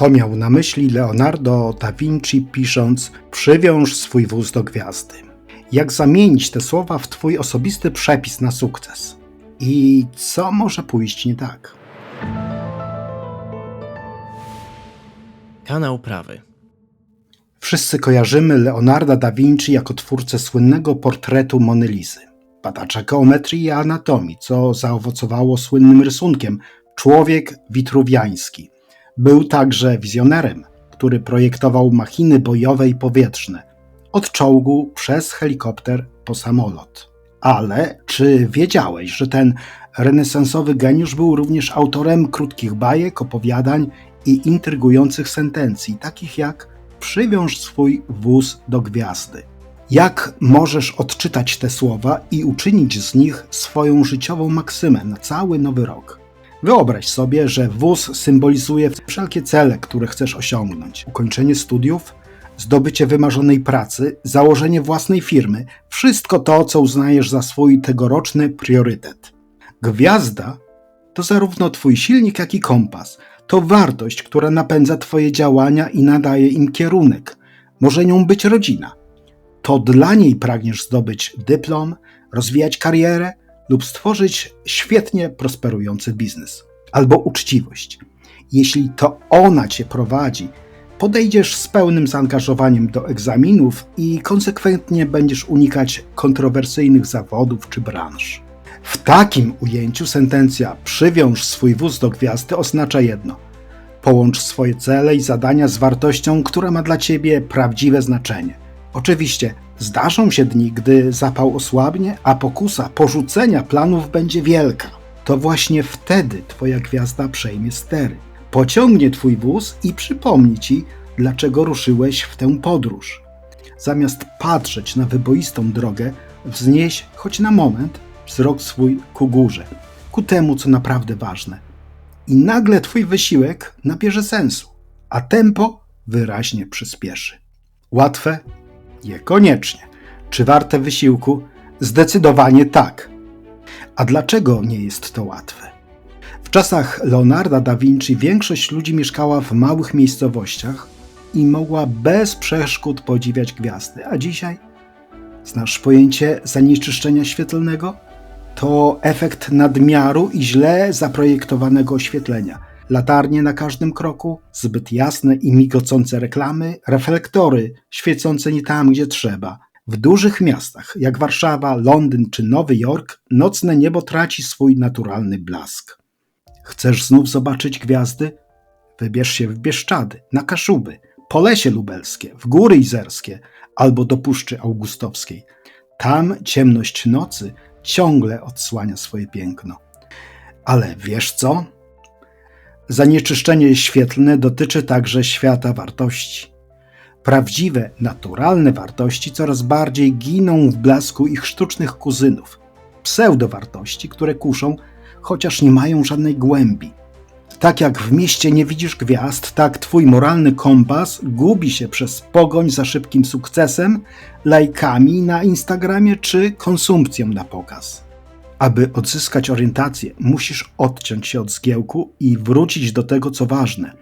Co miał na myśli Leonardo da Vinci pisząc przywiąż swój wóz do gwiazdy? Jak zamienić te słowa w twój osobisty przepis na sukces? I co może pójść nie tak? Kanał prawy. Wszyscy kojarzymy Leonarda da Vinci jako twórcę słynnego portretu Mony Lisy, badacza geometrii i anatomii, co zaowocowało słynnym rysunkiem Człowiek witruwiański. Był także wizjonerem, który projektował machiny bojowe i powietrzne, od czołgu przez helikopter po samolot. Ale czy wiedziałeś, że ten renesansowy geniusz był również autorem krótkich bajek, opowiadań i intrygujących sentencji, takich jak przywiąż swój wóz do gwiazdy. Jak możesz odczytać te słowa i uczynić z nich swoją życiową maksymę na cały nowy rok? Wyobraź sobie, że wóz symbolizuje wszelkie cele, które chcesz osiągnąć: ukończenie studiów, zdobycie wymarzonej pracy, założenie własnej firmy wszystko to, co uznajesz za swój tegoroczny priorytet. Gwiazda to zarówno Twój silnik, jak i kompas. To wartość, która napędza Twoje działania i nadaje im kierunek. Może nią być rodzina. To dla niej pragniesz zdobyć dyplom, rozwijać karierę lub stworzyć świetnie prosperujący biznes. Albo uczciwość. Jeśli to ona Cię prowadzi, podejdziesz z pełnym zaangażowaniem do egzaminów i konsekwentnie będziesz unikać kontrowersyjnych zawodów czy branż. W takim ujęciu sentencja przywiąż swój wóz do gwiazdy oznacza jedno: połącz swoje cele i zadania z wartością, która ma dla ciebie prawdziwe znaczenie. Oczywiście zdarzą się dni, gdy zapał osłabnie, a pokusa porzucenia planów będzie wielka. To właśnie wtedy twoja gwiazda przejmie stery, pociągnie twój wóz i przypomni ci, dlaczego ruszyłeś w tę podróż. Zamiast patrzeć na wyboistą drogę, wznieś choć na moment wzrok swój ku górze, ku temu, co naprawdę ważne. I nagle Twój wysiłek nabierze sensu, a tempo wyraźnie przyspieszy. Łatwe? Niekoniecznie. Czy warte wysiłku? Zdecydowanie tak. A dlaczego nie jest to łatwe? W czasach Leonarda da Vinci większość ludzi mieszkała w małych miejscowościach i mogła bez przeszkód podziwiać gwiazdy, a dzisiaj znasz pojęcie zanieczyszczenia świetlnego? to efekt nadmiaru i źle zaprojektowanego oświetlenia. Latarnie na każdym kroku, zbyt jasne i migocące reklamy, reflektory świecące nie tam, gdzie trzeba. W dużych miastach, jak Warszawa, Londyn czy Nowy Jork, nocne niebo traci swój naturalny blask. Chcesz znów zobaczyć gwiazdy? Wybierz się w Bieszczady, na Kaszuby, Polesie Lubelskie, w Góry Izerskie albo do Puszczy Augustowskiej. Tam ciemność nocy ciągle odsłania swoje piękno. Ale wiesz co? Zanieczyszczenie świetlne dotyczy także świata wartości. Prawdziwe, naturalne wartości coraz bardziej giną w blasku ich sztucznych kuzynów, pseudowartości, które kuszą, chociaż nie mają żadnej głębi. Tak jak w mieście nie widzisz gwiazd, tak twój moralny kompas gubi się przez pogoń za szybkim sukcesem, lajkami na Instagramie czy konsumpcją na pokaz. Aby odzyskać orientację, musisz odciąć się od zgiełku i wrócić do tego, co ważne.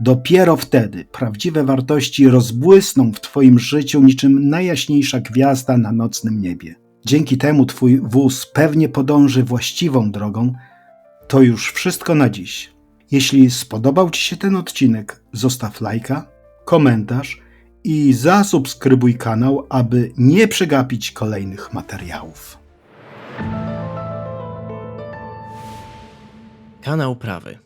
Dopiero wtedy prawdziwe wartości rozbłysną w Twoim życiu niczym najjaśniejsza gwiazda na nocnym niebie. Dzięki temu Twój wóz pewnie podąży właściwą drogą. To już wszystko na dziś. Jeśli spodobał Ci się ten odcinek, zostaw lajka, komentarz i zasubskrybuj kanał, aby nie przegapić kolejnych materiałów. Kanał prawy.